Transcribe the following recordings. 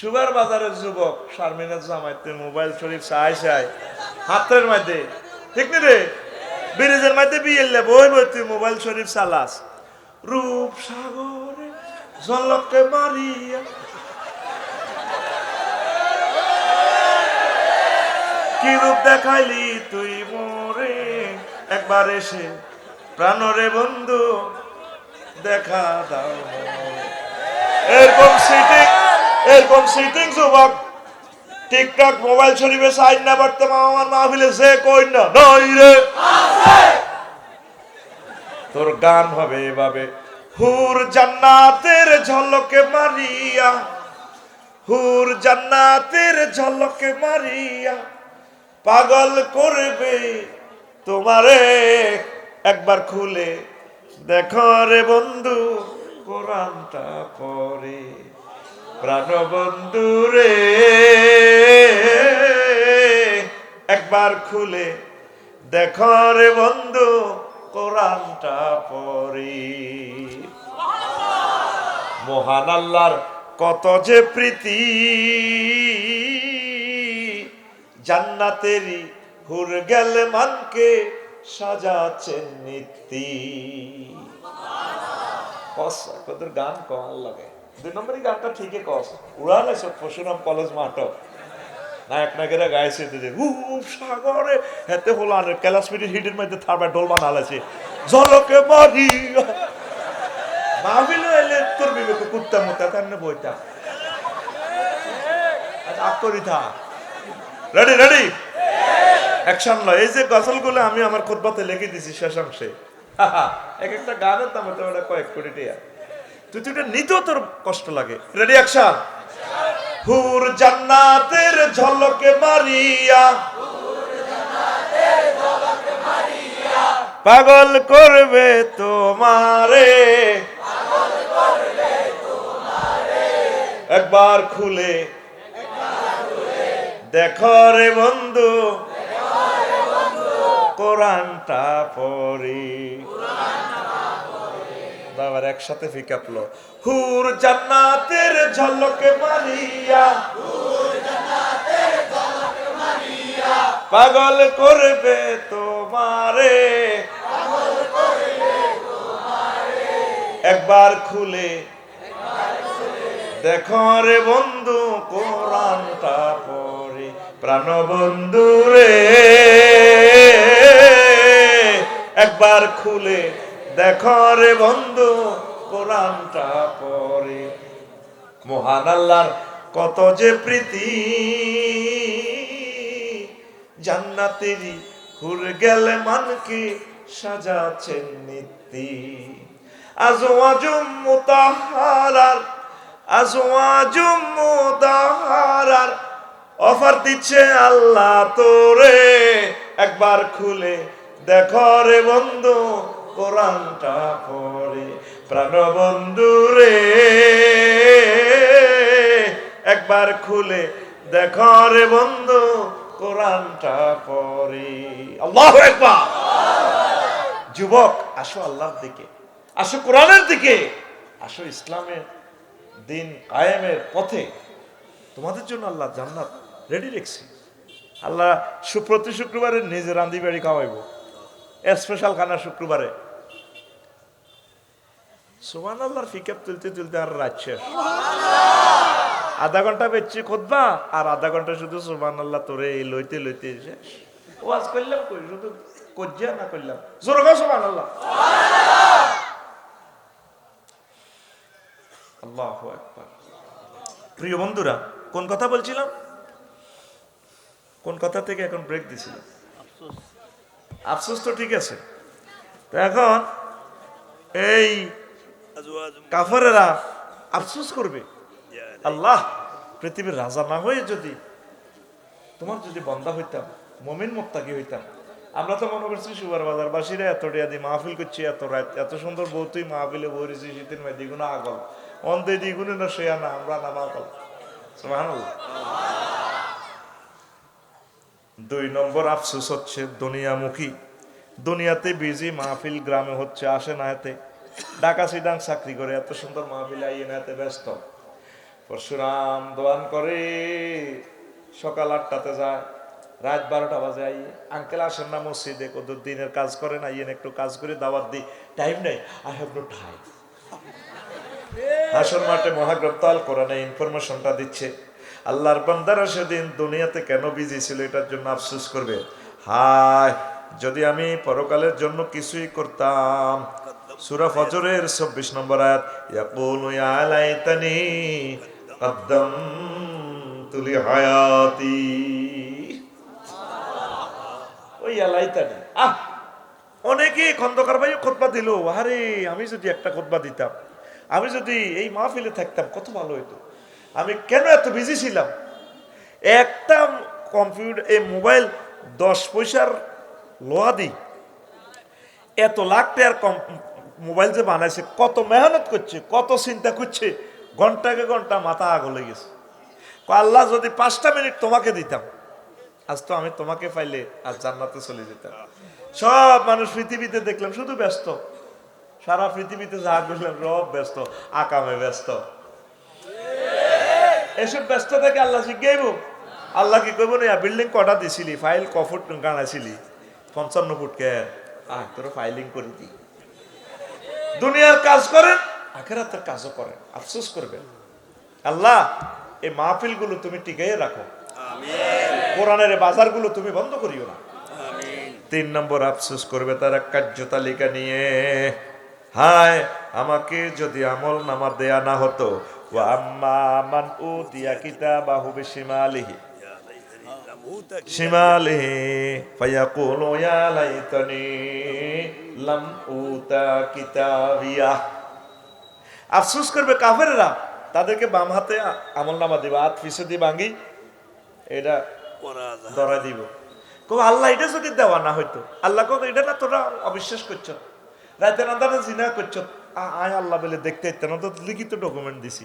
Sugar বাজারের যুবক শারমিনের জামাইতে mobile শরীফ চাই চাই। হাতের মধ্যে। ঠিক নি রে? ব্রিজের মধ্যে বিয়েলে বই বই, তুই মোবাইল শরীফ চালাস। রূপ সাগরে জলকে মারিয়া। কি রূপ দেখাইলি তুই মোরে? একবার এসে প্রাণরে বন্ধু দেখা দাও। এরকম সিটিং এরকম সিটিং যুবক টিকটক মোবাইল শরীফে সাইন না পারতে আমার মাহফিলে সে কই না, নই রে। তোর গান হবে এভাবে। হুর জান্নাতের ঝলকে মারিয়া, হুর জান্নাতের ঝলকে মারিয়া, পাগল করবে তোমারে। একবার খুলে দেখো রে বন্ধু, কোরআনটা পরে প্রাণ বন্ধু রে একবার খুলে দেখো রে বন্ধু কোরআনটা পরে মহান আল্লাহর কত যে প্রীতি, জান্নাতেরই হুর গেল মানকে সাজাচ্ছেন নীতি কস কদর গান কমাল লাগে। দুই নম্বরই গানটা ঠিকই কস উড়ালে সব পশুরাম কলেজ মাঠক নায়ক নায়কেরা গাইছে সাগরে হেতে হলান ক্যালাসমিটির হিটের মধ্যে থারবা ঢোল বানালেছে। জলকে মারি। এলে তোর কুত্তা থা রেডি রেডি অ্যাকশন লয়। এই যে গজলগুলো আমি আমার খুতবাতে লিখে দিছি শেষাংশে। এক একটা গানের দাম তো ওটা কয়েক কোটি টাকা। তুই তুই নিতেও তোর কষ্ট লাগে। রেডি অ্যাকশন হুর জান্নাতের ঝলকে মারিয়া। পাগল করবে তোমারে। একবার খুলে দেখো রে বন্ধু। কোরআনটা পড়ি। বাবার একসাথে ফিকাপ লো। হুর জান্নাতের ঝলকে মারিয়া। পাগল করবে তোমারে। একবার খুলে দেখো রে বন্ধু কোরআনটা পড়ে প্রাণ বন্ধু রে। একবার খুলে দেখো রে বন্ধু, কোরআনটা পড়ে। মহান আল্লাহর কত যে প্রীতি। জান্নাতেরই হুর গেলে মানকে সাজাচ্ছেন নীতি আজওয়াজুম মুতাহারার আজওয়াজুম মুতাহারার অফার দিচ্ছে আল্লাহ তোরে। একবার খুলে দেখো রে বন্ধু কোরআনটা পড়ে প্রাণ বন্ধু রে। একবার খুলে দেখো রে বন্ধু, কোরআনটা পড়ে। আল্লাহ একবার যুবক, আসো আল্লাহর দিকে। আসো কোরআনের দিকে। আসো ইসলামের দিন কায়েমের পথে। তোমাদের জন্য আল্লাহ জান্নাত রেডি রেখছি। আল্লাহ সু- প্রতি শুক্রবারে নিজে রান্দি বাড়ি খাওয়াইব। স্পেশাল খানা শুক্রবারে। সুমান আল্লাহর ফিকাপ তুলতে তুলতে আর রাত শেষ। আধা ঘণ্টা বেচছি খোদবা আর আধা ঘণ্টা শুধু সুমান আল্লাহ তোরে এই লইতে লইতে শেষ ওয়াজ করলাম কই? শুধু কজ্জা না করলাম? জোর গো সুমান আল্লাহ আল্লাহ একবার প্রিয় বন্ধুরা কোন কথা বলছিলাম? কোন কথা থেকে এখন ব্রেক দিছিলাম? আফসোস তো ঠিক আছে। তো এখন এই কাফারেরা আফসোস করবে। আল্লাহ, পৃথিবীর রাজা না হয়ে যদি তোমার যদি বন্দা হইতাম, মমিন মোত্তাকি হইতাম, আমরা তো মনে করছি সুবার বাজার বাসীরা এত টিয়া দিয়ে মাহফিল করছি, এত রাত এত সুন্দর বউ তুই মাহফিলে বইরেছি শীতের মেয়ে দ্বিগুণা আগল। অন্তে দ্বিগুণে না সে না, আমরা না পাগল। দুই নম্বর আফসোস হচ্ছে দুনিয়ামুখী। দুনিয়াতে বিজি মাহফিল, গ্রামে হচ্ছে, আসে না এতে। ঢাকা সিডাং চাকরি করে, এত সুন্দর মাহফিল এতে ব্যস্ত। পরশুরাম দোয়ান করে, সকাল আটটাতে যায়, রাত বারোটা বাজে আই আঙ্কেল আসেন না মসজিদে কত দিনের কাজ করেন আইয়েন একটু কাজ করে দাওয়াত দিই। টাইম নেই আই হ্যাভ নো টাইম হাসর মাঠে মহাগ্রন্থাল কোরআনে ইনফরমেশনটা দিচ্ছে, আল্লাহর বান্দারা সেদিন দুনিয়াতে কেন বিজি ছিল এটার জন্য আফসোস করবে। হায়, যদি আমি পরকালের জন্য কিছুই করতাম সূরা ফজরের 26 নম্বর আয়াত, ইয়াকুলু ইয়া লাইতানি কদ্দামতু লি হায়াতি ওই ইয়া লাইতানি, আহ! অনেকেই খন্দকার ভাই খোদবা দিল আরে আমি যদি একটা খোদবা দিতাম, আমি যদি এই মাহফিলে থাকতাম, কত ভালো হতো আমি কেন এত বিজি ছিলাম? একটা কম্পিউটার, এই মোবাইল দশ পয়সার লোহা দিই, এত লাখ টাকার মোবাইল যে বানাইছে, কত মেহনত করছে, কত চিন্তা করছে, ঘন্টাকে ঘণ্টা মাথা আগলে গেছে। আল্লাহ যদি পাঁচটা মিনিট তোমাকে দিতাম, আজ তো আমি তোমাকে পাইলে আজ জান্নাতে চলে যেতাম। সব মানুষ পৃথিবীতে দেখলাম, শুধু ব্যস্ত। সারা পৃথিবীতে যা দেখলাম সব ব্যস্ত, আকামে ব্যস্ত। এসব ব্যস্ত থেকে আল্লাহ শিখাইব। আল্লাহ কি করব না বিল্ডিং কটা দিছিলি? ফাইল ক ফুট গানাইছিলি পঞ্চান্ন ফুট কে? আহ তোর ফাইলিং করে দি দুনিয়ার কাজ করেন আখেরাতের কাজও করেন। আফসোস করবেন। আল্লাহ এই মাহফিলগুলো তুমি টিকাইয়ে রাখো। কোরআনের বাজারগুলো তুমি বন্ধ করিও না। তিন নম্বর আফসোস করবে তারা কার্য তালিকা নিয়ে। হায় আমাকে যদি আমল নামা দেয়া না হতো। ওয়া আম্মা মান উতিয়া কিতাবাহু বিশিমালিহি। শিমালিহি ফায়াকুলু ইয়া লাইতানি লাম উতা কিতাবিয়া। আফসোস করবে কাফেররা তাদেরকে বাম হাতে আমল নামা দিবে হাত পিছু দিয়ে ভাঙি এটা ধরা দিব। কব আল্লাহ এটা যদি দেওয়া না হইতো আল্লাহ কব এটা না তোরা অবিশ্বাস করছ? রাতের আন্দারে জিনা করছ? আয় আল্লাহ বলে দেখতে ইত্যাদি না তো লিখিত ডকুমেন্ট দিছি।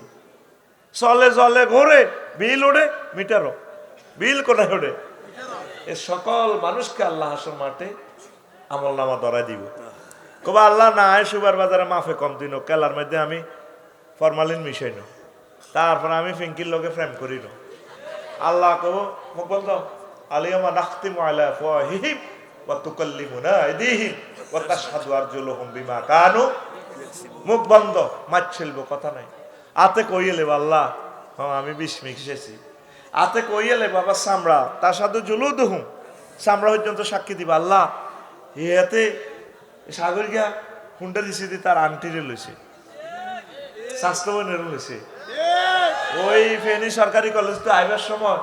চলে জলে ঘোরে বিল ওড়ে মিটারও বিল কোনায় ওড়ে এ সকল মানুষকে আল্লাহ হাসর মাঠে আমল নামা ধরাই দিব। কবা আল্লাহ না আয় সুবার বাজারে মাফে কম দিন কেলার মধ্যে আমি ফরমালিন মিশাই নো তারপর আমি ফিঙ্কির লগে ফ্রেম করি নো আল্লাহ কব, মোক বল দাও আলিয়ামা নাখতিমু আলা ফাহিম ওয়া তুকাল্লিমুনা আইদিহিম ওয়া তাশহাদু আরজুলুহুম বিমা কানু। মুখ বন্ধ মাছ কথা নাই। আতে কইলে আল্লাহ হ্যাঁ আমি বিষ মিশেছি আতে কইলে বাবা সামরা তার সাথে জুলু দুহুম সামরা পর্যন্ত সাক্ষী দিবা আল্লাহ। ইহাতে সাগর গিয়া হুন্ডা দিছি দি তার আন্টিরে লইছে স্বাস্থ্য বোনের লইছে। ওই ফেনী সরকারি কলেজ তো আইবার সময়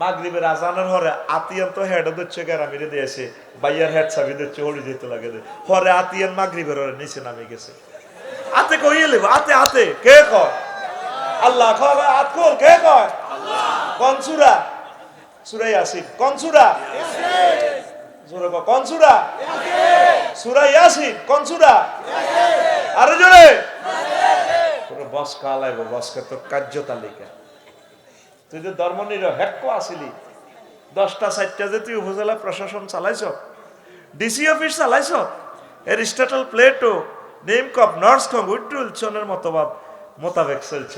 মাগরিবের আজানের হরে আতিয়ান তো হেড দিচ্ছে গ্রামিরে দিয়েছে বাইয়ার হেড চাবি দিচ্ছে হরি যেতে লাগে। হরে আতিয়ান মাগরিবের হরে নিচে নামে গেছে। আতে কইয়ে লেব আতে আতে কে কয়? আল্লাহ কয়, আত কর কে কয়? কোন সুরা সুরাই আসিন কোন সুরা জোরে কোন সুরা সুরা ইয়াসিন কোন সুরা আরও জোরে। তোর বস কালাইব, বসকে তোর কার্য তালিকা। তুই যে ধর্ম নির হেক্ক আসিলি। দশটা, চারটা যে তুই উপজেলা প্রশাসন চালাইছ ডিসি অফিস চালাইছ এরিস্টটল প্লেটো নেম কপ নর্স কম উইটুলসনের মতবাদ মোতাবেক চলছ।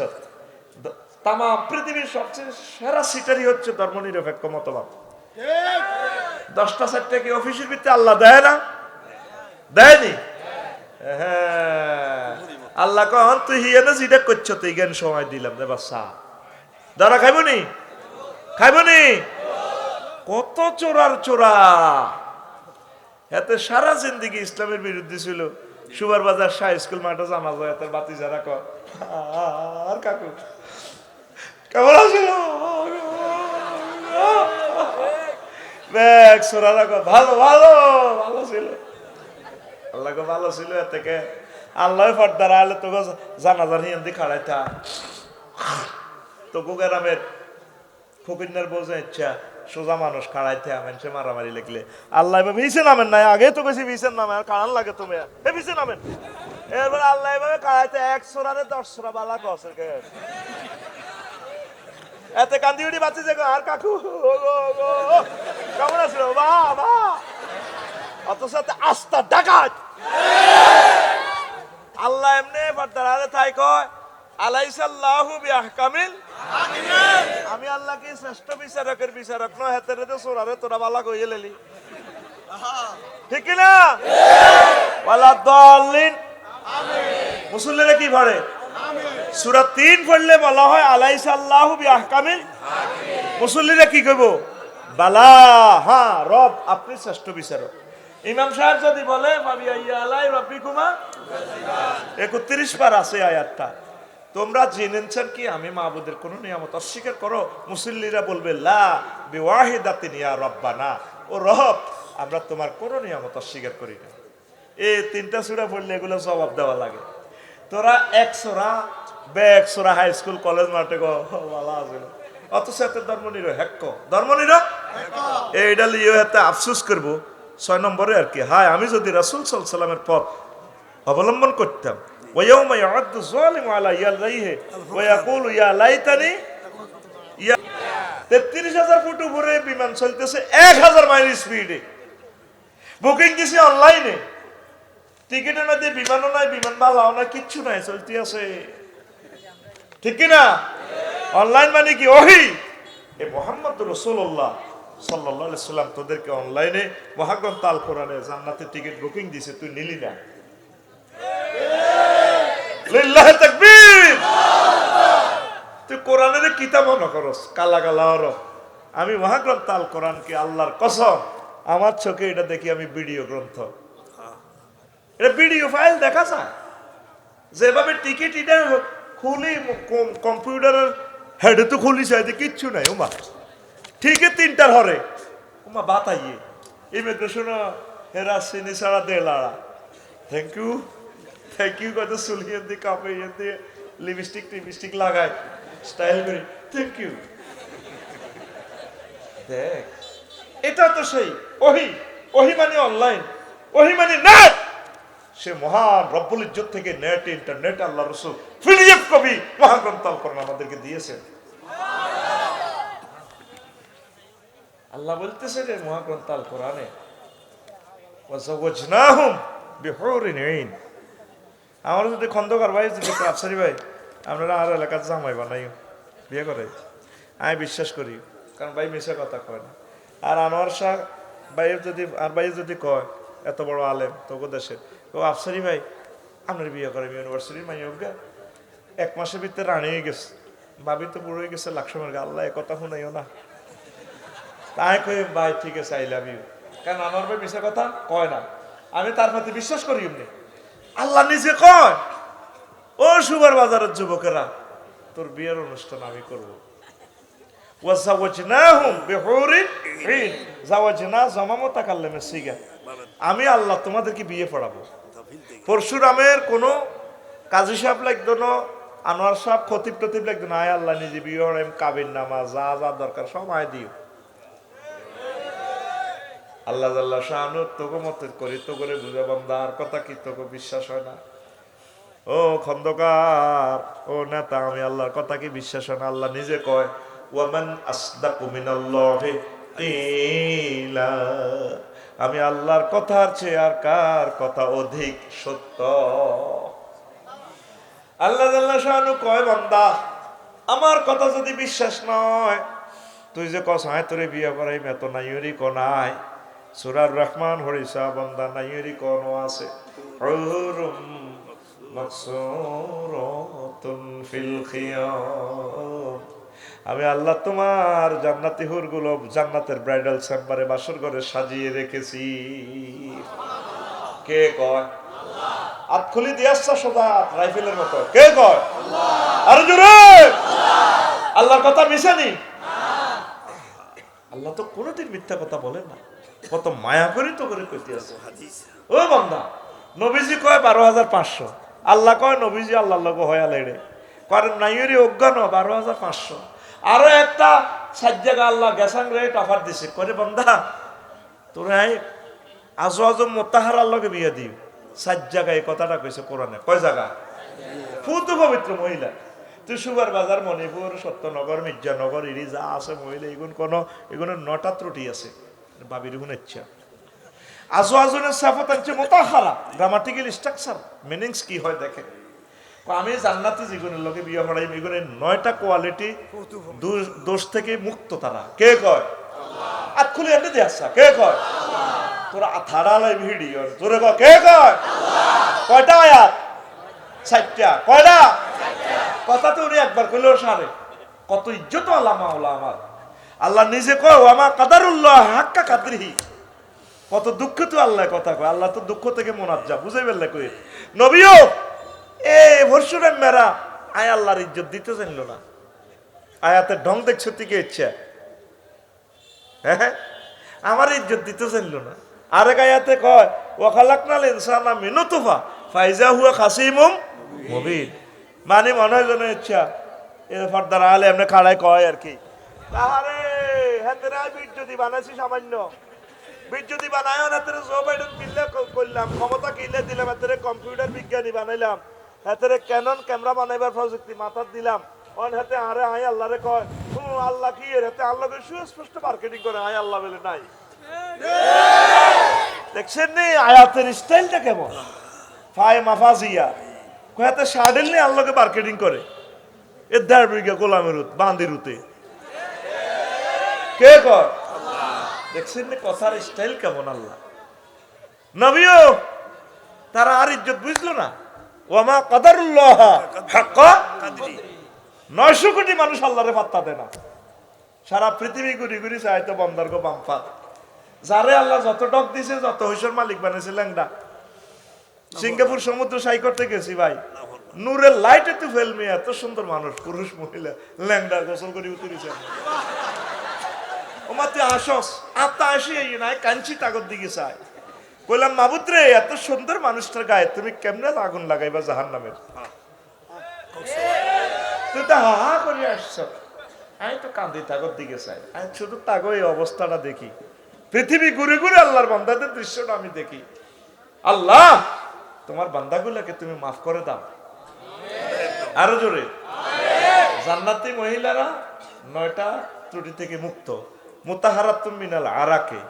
তামা পৃথিবীর সবচেয়ে সেরা সিটারই হচ্ছে ধর্ম নিরপেক্ষ মতবাদ। দশটা চারটা কি অফিসের ভিত্তি আল্লাহ দেয় না? দেয়নি? হ্যাঁ। আল্লাহ কখন তুই হিয়ানে যেটা করছ, তুই জ্ঞান সময় দিলাম রে বাচ্চা দাঁড়া খাইব নি খাইব নি কত চোরার চোরা। এতে সারা জিন্দিগি ইসলামের বিরুদ্ধে ছিল। সুবার বাজার শাহ স্কুল মাঠে জানা যায় এত বাতি যারা কর আর কাকু। কেমন আছিল দেখ সোরারা ভালো ভালো ভালো ছিল। আল্লাহ ভালো ছিল এর থেকে। আল্লাহ ফর্দার আলে তোকে জানাজার হিন্দি খাড়াইতা। তোকে গ্রামের ফকিরনের বোঝে ইচ্ছা, সোজা মানুষ খাড়াইতে মানুষে মারামারি লিখলে। আল্লাহ এভাবে ভিসে নামেন নাই আগে তো বেশি ভিসের নামে আর কারণ লাগে তুমি। এ ভিসে নামেন। এরপর আল্লাহ এভাবে কাড়াইতে এক সোরারে দশ সোরা বালা কসে কে। এতে কান্দি বাচ্চি যে আর কাকু। কেমন আছিল বা বা। অথচ এতে আস্থা ডাকাত। আল্লাহ এমনি ফাটার আরে তাই কয় আলাইসাল্লাহু বিআহকামিল আমি আল্লাহকে শ্রেষ্ঠ বিচারকের বিচারক নয় হাতে রে সোরারে তোরা বালা কইয়ে লেলি। ঠিক কি না ওয়ালা দাল্লিন। মুসল্লিরা কি পড়ে সূরা 3 পড়লে বলা হয় আলাইসাল্লাহু বিআহকামিল মুসল্লিরা কি কইব? বালা হ্যাঁ রব, আপনি শ্রেষ্ঠ বিচারক। ইমাম সাহেব যদি বলে আলাই রব্বিকুমা একত্রিশ বার আছে আয়াতটা। তোমরা জেনেছেন কি, আমি মাহবুদের কোন নিয়ামত অস্বীকার করো? মুসল্লিরা বলবে, লা বিওয়াহিদাতিন ইয়া রব্বানা। ও রব, আমরা তোমার কোন নিয়ামত অস্বীকার করি না। এই তিনটা সূরা পড়লে এগুলো জবাব দেওয়া লাগে। তোরা এক সোরা বে এক সোরা হাই স্কুল কলেজ মাঠে গো ভালো আছে অথচ এত ধর্ম নির হেক্ক ধর্ম নির এইটা লিয়ে এতে আফসোস করবো ছয় নম্বরে আর কি হায় আমি যদি রাসুল সাল্লামের পথ অবলম্বন করতাম ويوم يعد الظالم على يديه ويقول يا ليتني يا তেত্রিশ হাজার ফুট উপরে বিমান চলতেছে এক হাজার মাইল স্পিডে বুকিং দিছে অনলাইনে টিকিটের মধ্যে বিমানও নাই বিমান বালাও না কিচ্ছু নাই চলতে আছে ঠিক কি না অনলাইন মানে কি? ওহি? এ মোহাম্মদ রসুল্লাহ সাল্লাহ সাল্লাম তোদেরকে অনলাইনে মহাগ্রন্থ আল কোরআনে জান্নাতের টিকিট বুকিং দিছে, তুই নিলি না। তুই কোরআনের কিতাব মনে করস, কালা কালা হরফ আমি মহাগ্রন্থ আল কোরআনকে আল্লাহর কসম, আমার চোখে এটা দেখি আমি ভিডিও গ্রন্থ। এটা ভিডিও ফাইল দেখা যায়। যেভাবে টিকিট এটা খুলি, কম- কম্পিউটারের হেডে তো খুলি চাইতে কিচ্ছু নাই ওমা ঠিকই তিনটার হরে। ওমা বাতাইয়ে। ইমিগ্রেশন হেরা সিনি ছাড়া দে লাড়া। থ্যাংক ইউ থ্যাংক ইউ কত সুলিয়ে দিয়ে কাপে দিয়ে লিপস্টিক টিপস্টিক লাগায় স্টাইল করে। থ্যাংক ইউ দেখ। এটা তো সেই, ওহি ওহি মানে অনলাইন ওহি মানে নেট সে মহান রব্বুল ইজ্জত থেকে নেট, ইন্টারনেট আল্লাহ রসুল, পিডিএফ কবি মহাগ্রন্থ আল আমাদেরকে দিয়েছেন। আল্লাহ বলতেছে যে কোরআনে আমার যদি খন্দকার ভাই, যদি আফসারি ভাই, আপনারা আর এলাকার জামাই বানাই বিয়ে করে। আমি বিশ্বাস করি, কারণ ভাই মিশা কথা কয় না। আর আনোয়ার শাহ ভাইয়ের যদি, আর ভাই যদি কয়, এত বড় আলেম তোকে দেশে। ও আফসারি ভাই, আপনার বিয়ে করে ইউনিভার্সিটির মাই অজ্ঞা এক মাসের ভিতরে রানি হয়ে গেছে। ভাবি তো বুড়ো হয়ে গেছে লাক্সমের আল্লাহ, এ কথা শুনাইও না। তাই কই, ভাই, ঠিক আছে আই লাভ ইউ কারণ আমার ভাই মিশা কথা কয় না। আমি তার প্রতি বিশ্বাস করি এমনি। আল্লাহ নিজে কয়, ও সুবার বাজারের যুবকেরা, তোর বিয়ের অনুষ্ঠান আমি করব। আমি আল্লাহ তোমাদেরকে বিয়ে পড়াবো। পরশুরামের কোনো কাজী সাহেব লাগতো না, আনোয়ার সাহেব খতিব টতিব লাগতো না, আয় আল্লাহ নিজে বিয়ে হরাম কাবির নামা যা যা দরকার সব আয় দিও। আল্লাহ আল্লাহ শাহানু তোকে মতে করি তো করে বুঝে বন্দার কথা কি তোকে বিশ্বাস হয় না। ও খন্দকার, ও নেতা, আমি আল্লাহর কথা কি বিশ্বাস হয় না? আল্লাহ নিজে কয় ওয়ামান আসদাকু মিনাল্লাহি কিলা আমি আল্লাহর কথার চেয়ে আর কার কথা অধিক সত্য? আল্লাহ আল্লাহ শাহানু কয়, বান্দা, আমার কথা যদি বিশ্বাস নয়, তুই যে কস হায় তোরে বিয়ে করাই মেত নাইরি কনাই সুরার রহমান হরিসা, বান্দা নাইরি কোন আছে। মাকসুরাতুন ফিল খিয়াম। আমি আল্লাহ তোমার জান্নাতি হুরগুলো জান্নাতের ব্রাইডাল চেম্বারে বাসর ঘরে সাজিয়ে রেখেছি। কে কয়? আতখুলি দিয়াচ্ছা সোজা রাইফেলের মতো। কে কয়? আরে জোরে! আল্লাহর কথা মিশানি আল্লাহ। তো কোনোদিন মিথ্যা কথা বলেন না। কত মায়া করে তো করে কইতে আছে। ও বান্দা, নবীজি কয় বারো হাজার পাঁচশো। আল্লাহ কয়, নবীজি আল্লাহ লোক হয়া লেড়ে। কারণ নাইয়েরই অজ্ঞান, বারো হাজার পাঁচশো। আরও একটা সাত আল্লাহ গ্যাসাং রেট অফার দিছে। করে বান্দা, তোরা আজো আজো মোতাহার আল্লাহকে বিয়ে দিও। সাত জায়গায় এই কথাটা কইছে কোরআনে। কয় জায়গা? ফুত পবিত্র মহিলা। তুই সুগার বাজার, মণিপুর, সত্যনগর, মির্জানগর, ইরি, যা আছে মহিলা এগুন কোনো এগুলো নটা ত্রুটি আছে। বাবির গুণ ইচ্ছা। আজো আজনের সাফত আনছে মোতাহারা। গ্রামাটিক্যাল স্ট্রাকচার মিনিংস কি হয় দেখে। আমি জান্নাতি জীবনের লোকে বিয়ে করাই এগুলো নয়টা কোয়ালিটি দোষ থেকে মুক্ত তারা। কে কয়? আর খুলে এনে দিয়ে কে কয়? তোরা থাড়ালাই ভিডিও তোরে কয় কে কয়? কয়টা আয়াত? চারটা। কয়টা? কথা তো উনি একবার কইলেও সারে কত ইজ্জত আল্লাহ মাওলা আমার। আল্লাহ নিজে কয় আমার কাদারুল্লাহ হাক্কা কাদরিহি। কত দুঃখ তো আল্লাহ কথা কয় আল্লাহ তো দুঃখ থেকে মোনাজ্জা বুঝে ফেললে কই? নবীও এ ভরসুরের মেরা আয় আল্লাহর ইজ্জত দিতে জানল না। আয়াতের ঢং দেখছ থেকে ইচ্ছা? হ্যাঁ আমার ইজ্জত দিতে জানল না। আরেক আয়াতে কয় ওখালাকনাল ইনসানা মিনুতুফা ফাইজা হুয়া খাসিমুম মুবিন। মানে মনে হয় যেন ইচ্ছা, এ ফর্দার আলে এমনি খাড়ায় কয় আর কি। তাহারে হেতেরা বিট যদি বানাইছি সামান্য। বিট যদি বানায় না, তেরে জো বাইডেন কিনলে করলাম। ক্ষমতা কিনলে দিলাম এতে কম্পিউটার বিজ্ঞানী বানাইলাম। হাতে ক্যানন ক্যামেরা বানাইবার প্রযুক্তি মাথার দিলাম। অন হাতে আরে আই আল্লাহ রে কয়, হুম, আল্লাহ কি এর হাতে? আল্লাহকে সুস্পষ্ট মার্কেটিং করে আই আল্লাহ বলে নাই। দেখছেন নি, আয়াতের স্টাইলটা কেমন? ফায় মাফাজিয়া। কয়াতে সাডেল নি আল্লাহকে মার্কেটিং করে। এ দেড় গোলামের উত বান্দির উতে কে কর দেখছেন নি, কথার স্টাইল কেমন আল্লাহ। নবীও, তারা আর ইজ্জত বুঝলো না? হাক্কা নয়শো কোটি মানুষ আল্লাহরে পাত্তা দেয় না। সারা পৃথিবী ঘুরি ঘুরি বাম্পা যারে আল্লাহ যত টক দিছে, যত মালিক সিঙ্গাপুর সমুদ্র সাই করতে গেছি ভাই। নূরের লাইট একটু ফেলমি এত সুন্দর মানুষ, পুরুষ, মহিলা, ল্যাংডা গোসল করে উতরিছে। ওমা আসস, আত্মা আসি এই নাই, কাঞ্চি তাগর দিকে চাই বললাম মাবুদ রে এত সুন্দর মানুষটার গায়ে তুমি কেমনে আগুন লাগাইবা জাহান নামের তুই তো হা করে আসছ। আমি তো কান্দি তাগর দিকে চাই। আমি শুধু তাগো এই অবস্থাটা দেখি। পৃথিবী ঘুরে ঘুরে আল্লাহর বান্দাদের দৃশ্যটা আমি দেখি। আল্লাহ, তোমার বান্দাগুলোকে তুমি মাফ করে দাও। আরও জোরে। জান্নাতি মহিলারা নয়টা ত্রুটি থেকে মুক্ত। মুতাহারাতুম মিনাল আরাকে।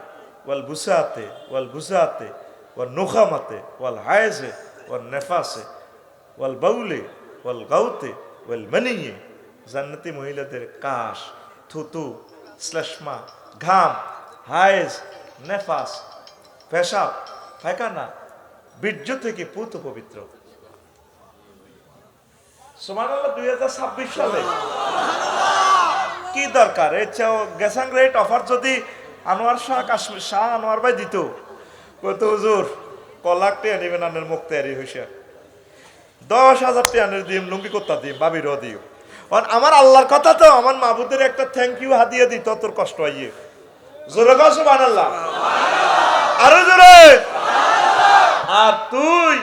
ওয়াল বুসাতে, ওয়াল গুসাতে ওয়াল নুখামাতে, ওয়াল হায়েজে, ওয়াল নেফাসে, ওয়াল বাউলে, ওয়াল গাউতে, ওয়াল মানিয়ে। জান্নাতি মহিলাদের কাশ, থুতু, শ্লেষ্মা, ঘাম, হায়েজ, নেফাস, পেশাব, পায়খানা, বীর্য থেকে পুত পবিত্র। সমান দুই হাজার ছাব্বিশ সালে। কি দরকার? চেয়েও গেসাং রেট অফার যদি আনোয়ার শাহ কাশ্মীর, শাহ আনোয়ার ভাই দিত। কত হুজুর, কলাক টেয়া নেবেন, আনের মুখ তৈরি হয়েছে দশ হাজার টেয়ানের দিম, লুঙ্গি করতা দিম বাবির দিও। আমার আল্লাহর কথা তো, আমার মাবুদের একটা থ্যাংক ইউ হাতিয়ে দিত তোর কষ্ট হইয়ে। জোরে কসবান আল্লাহ আরও জোরে। আর তুই